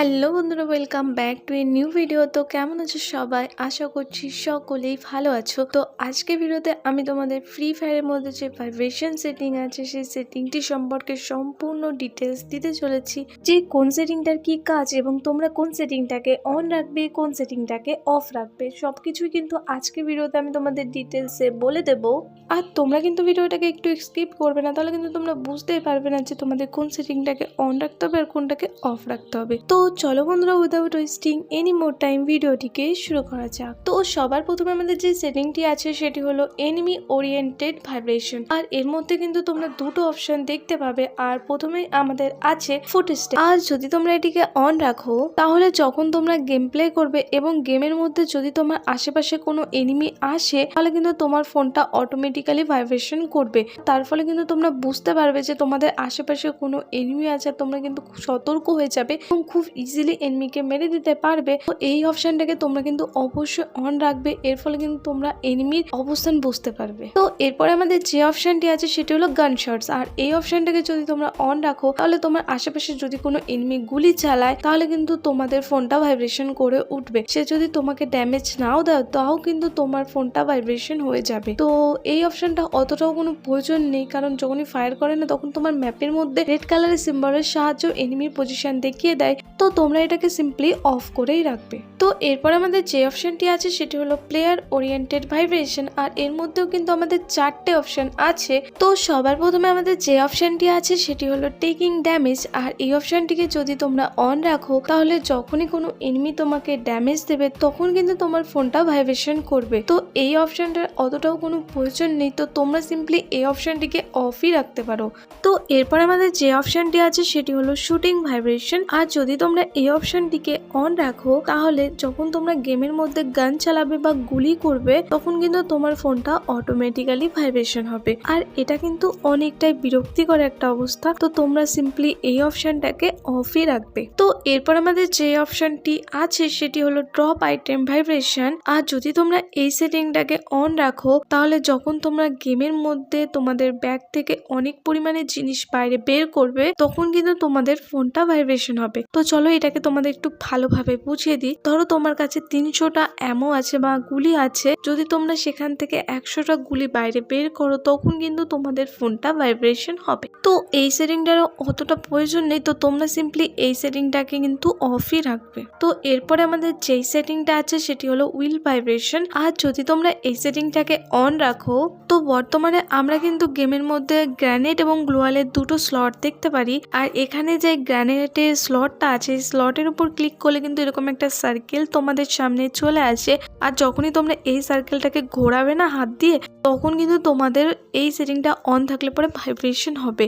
Hello বন্ধুরা, welcome back to a new video. তো কেমন আছো সবাই? আশা করছি সকলেই ভালো আছো। তো আজকে ভিডিওতে আমি তোমাদের ফ্রি ফায়ারের মধ্যে যে ভাইব্রেশন সেটিং আছে, সেই সেটিংটি সম্পর্কে সম্পূর্ণ ডিটেলস দিতে চলেছি। যে কোন সেটিংটার কি কাজ এবং তোমরা কোন সেটিংটাকে অন রাখবে, কোন সেটিংটাকে অফ রাখবে সব কিছুই কিন্তু আজকে ভিডিওতে আমি তোমাদের ডিটেলসে বলে দেবো। আর তোমরা কিন্তু ভিডিওটাকে একটু স্কিপ করবে না, তাহলে কিন্তু তোমরা বুঝতেই পারবে না যে তোমাদের কোন সেটিংটাকে অন রাখতে হবে আর কোনটাকে অফ রাখতে হবে। তো চলো বন্ধুরা without wasting any more time ভিডিওটিকে শুরু করা যাক। তো সবার প্রথমে আমাদের যে সেটিংটি আছে, সেটি হলো এনিমি ওরিয়েন্টেড ভাইব্রেশন আর এর মধ্যে কিন্তু তোমরা দুটো অপশন দেখতে পাবে। আর প্রথমে আমাদের আছে ফুটেস্টে আর যদি তোমরা এটিকে অন রাখো, তাহলে যখন তোমরা গেম প্লে করবে এবং গেমের মধ্যে যদি তোমার আশেপাশে কোনো এনিমি আসে, তাহলে কিন্তু তোমার ফোনটা অটোমেটিক্যালি ভাইব্রেশন করবে। তার ফলে কিন্তু তোমরা বুঝতে পারবে যে তোমাদের আশেপাশে কোনো এনিমি আছে, তোমরা কিন্তু সতর্ক হয়ে যাবে এবং খুব ইজিলি এনিমিকে মেরে দিতে পারবে। তো এই অপশনটাকে তোমরা কিন্তু অবশ্যই অন রাখবে। এর ফলে কিন্তু তোমরা এনিমির অবস্থান বুঝতে পারবে। তো এরপরে আমাদের যে অপশনটি আছে, সেটি হলো গান শটস আর এই অপশনটাকে যদি তোমরা অন রাখো, তাহলে তোমার আশেপাশে যদি কোনো এনিমি গুলি চালায়, তাহলে কিন্তু তোমাদের ফোনটা ভাইব্রেশন করে উঠবে। সে যদি তোমাকে ড্যামেজ নাও দেয়, তাও কিন্তু তোমার ফোনটা ভাইব্রেশন হয়ে যাবে। তো এই অপশনটা অতটাও কোনো প্রয়োজন নেই, কারণ যখনই ফায়ার করে না, তখন তোমার ম্যাপের মধ্যে রেড কালারের সিম্বলের সাহায্য এনিমির পজিশন দেখিয়ে দেয়। তো তোমরা এটাকে সিম্পলি অফ করেই রাখবে। তো এরপর আমাদের যে অপশানটি আছে সেটি হলো প্লেয়ার ওরিয়েন্টেড ভাইব্রেশন আর এর মধ্যেও কিন্তু আমাদের চারটে অপশান আছে। তো সবার প্রথমে আমাদের যে অপশানটি আছে সেটি হলো টেকিং ড্যামেজ আর এই অপশানটিকে যদি তোমরা অন রাখো, তাহলে যখনই কোনো এনিমি তোমাকে ড্যামেজ দেবে, তখন কিন্তু তোমার ফোনটা ভাইব্রেশন করবে। তো এই অপশানটার অতটাও কোনো প্রয়োজন নেই, তো তোমরা সিম্পলি এই অপশানটিকে অফই রাখতে পারো। তো এরপর আমাদের যে অপশনটি আছে সেটি হলো শুটিং ভাইব্রেশন আর যদি তোমরা এই অপশনটিকে অন রাখো, তাহলে যখন তোমরা গেমের মধ্যে গান চালাবে বা গুলি করবে, তখন কিন্তু তোমার ফোনটা অটোমেটিক্যালি ভাইব্রেশন হবে। আর এটা কিন্তু অনেকটাই বিরক্তিকর একটা অবস্থা। তো তোমরা সিম্পলি এই অপশনটাকে অফই রাখবে। তো এরপর আমাদের যে অপশনটি আছে, সেটি হলো ড্রপ আইটেম ভাইব্রেশন আর যদি তোমরা এই সেটিংটাকে অন রাখো, তাহলে যখন তোমরা গেমের মধ্যে তোমাদের ব্যাগ থেকে অনেক পরিমাণে জিনিস বাইরে বের করবে, তখন কিন্তু তোমাদের ফোনটা ভাইব্রেশন হবে। তো চলো এটাকে তোমাদের একটু ভালোভাবে বুঝিয়ে দিই। ধরো তোমার কাছে তিনশোটা অ্যামো আছে বা গুলি আছে। যদি তোমরা সেখান থেকে একশোটা গুলি বাইরে বের করো, তখন কিন্তু তোমাদের ফোনটা ভাইব্রেশন হবে। তো এই সেটিংটারও অতটা প্রয়োজন নেই, তো তোমরা সিম্পলি এই সেটিংটাকে কিন্তু অফই রাখবে। তো এরপরে আমাদের যেই সেটিংটা আছে, সেটি হলো উইল ভাইব্রেশন আর যদি তোমরা এই সেটিংটাকে অন রাখো, তো বর্তমানে আমরা কিন্তু গেমের মধ্যে গ্র্যানেট এবং গ্লোয়ালের দুটো স্লট দেখতে পারি। আর এখানে যে গ্র্যানেটের স্লটটা আছে স্লটের উপর ক্লিক করলে কিন্তু এরকম একটা সার্কেল তোমাদের সামনে চলে আসে। আর যখনই তোমরা এই সার্কেলটাকে ঘোরাবে না হাত দিয়ে, তখন কিন্তু তোমাদের এই সেটিংটা অন থাকলে পরে ভাইব্রেশন হবে।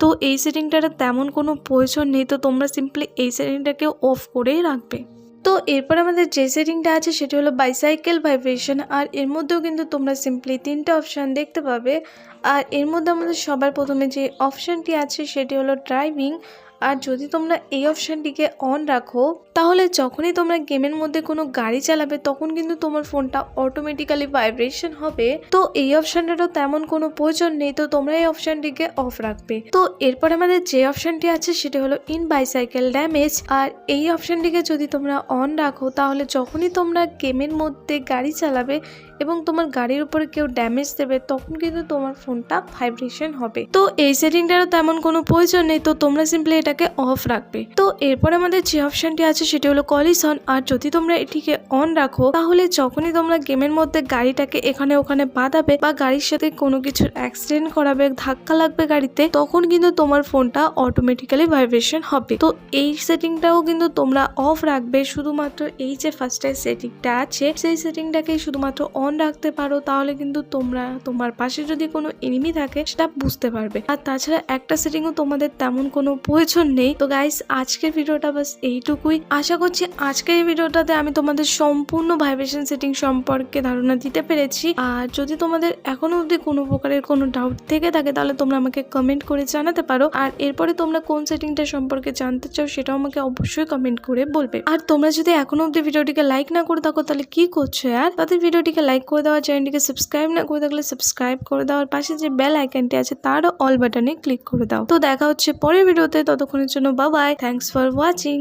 তো এই সেটিংটার তেমন কোনো প্রয়োজন নেই, তো তোমরা সিম্পলি এই সেটিংটাকে অফ করেই রাখবে। তো এরপর আমাদের যে সেটিংটা আছে, সেটি হলো বাইসাইকেল ভাইব্রেশন আর এর মধ্যেও কিন্তু তোমরা সিম্পলি তিনটে অপশান দেখতে পাবে। আর এর মধ্যে আমাদের সবার প্রথমে যে অপশানটি আছে, সেটি হলো ড্রাইভিং আর যদি তোমরা এই অপশানটিকে অন রাখো, তাহলে যখনই তোমরা গেমের মধ্যে কোনো গাড়ি চালাবে, তখন কিন্তু তোমার ফোনটা অটোমেটিক্যালি ভাইব্রেশন হবে। তো এই অপশানটারও তেমন কোনো প্রয়োজন নেই, তো তোমরা এই অপশানটিকে অফ রাখবে। তো এরপর আমাদের যে অপশানটি আছে, সেটি হলো ইন বাইসাইকেল ড্যামেজ আর এই অপশানটিকে যদি তোমরা অন রাখো, তাহলে যখনই তোমরা গেমের মধ্যে গাড়ি চালাবে এবং তোমার গাড়ির উপরে কেউ ড্যামেজ দেবে, তখন কিন্তু তোমার ফোনটা ভাইব্রেশন হবে। তো এই সেটিংটারও তেমন কোনো প্রয়োজন নেই, তো তোমরা সিম্পলি এটাকে অফ রাখবে। তো এরপর আমাদের যে অপশনটি আছে সেটি হলো কলিশন আর যদি তোমরা এটিকে অন রাখো, তাহলে যখনই তোমরা গেমের মধ্যে গাড়িটাকে এখানে ওখানে বাঁধাবে বা গাড়ির সাথে কোনো কিছুর অ্যাক্সিডেন্ট করাবে, ধাক্কা লাগবে গাড়িতে, তখন কিন্তু তোমার ফোনটা অটোমেটিক্যালি ভাইব্রেশন হবে। তো এই সেটিংটাও কিন্তু তোমরা অফ রাখবে, শুধুমাত্র এই যে ফার্স্টের সেটিংটা আছে, সেই সেটিংটাকে শুধুমাত্র অন রাখতে পারো, তাহলে কিন্তু তোমরা, তোমার পাশে যদি কোনো এনিমি থাকে, সেটা বুঝতে পারবে। আর তাছাড়া একটা সেটিংও তোমাদের তেমন কোনো প্রয়োজন নেই। তো গাইস আজকের ভিডিওটা বাস এইটুকুই। আশা করছি আজকের এই ভিডিওটাতে আমি তোমাদের সম্পূর্ণ ভাইব্রেশন সেটিং সম্পর্কে ধারণা দিতে পেরেছি। আর যদি তোমাদের এখনও অবধি কোনো প্রকারের কোনো ডাউট থেকে থাকে, তাহলে তোমরা আমাকে কমেন্ট করে জানাতে পারো। আর এরপরে তোমরা কোন সেটিংটা সম্পর্কে জানতে চাও, সেটাও আমাকে অবশ্যই কমেন্ট করে বলবে। আর তোমরা যদি এখনও অবধি ভিডিওটিকে লাইক না করে থাকো, তাহলে কি করছ আর তাদের ভিডিওটিকে লাইক করে দেওয়া চ্যানেলটিকে সাবস্ক্রাইব না করে থাকলে সাবস্ক্রাইব করে দেওয়ার পাশে যে বেল আইকনটি আছে, তারও অল বাটনে ক্লিক করে দাও। তো দেখা হচ্ছে পরের ভিডিওতে ততক্ষণের জন্য বাবাই থ্যাংকস ফর ওয়াচিং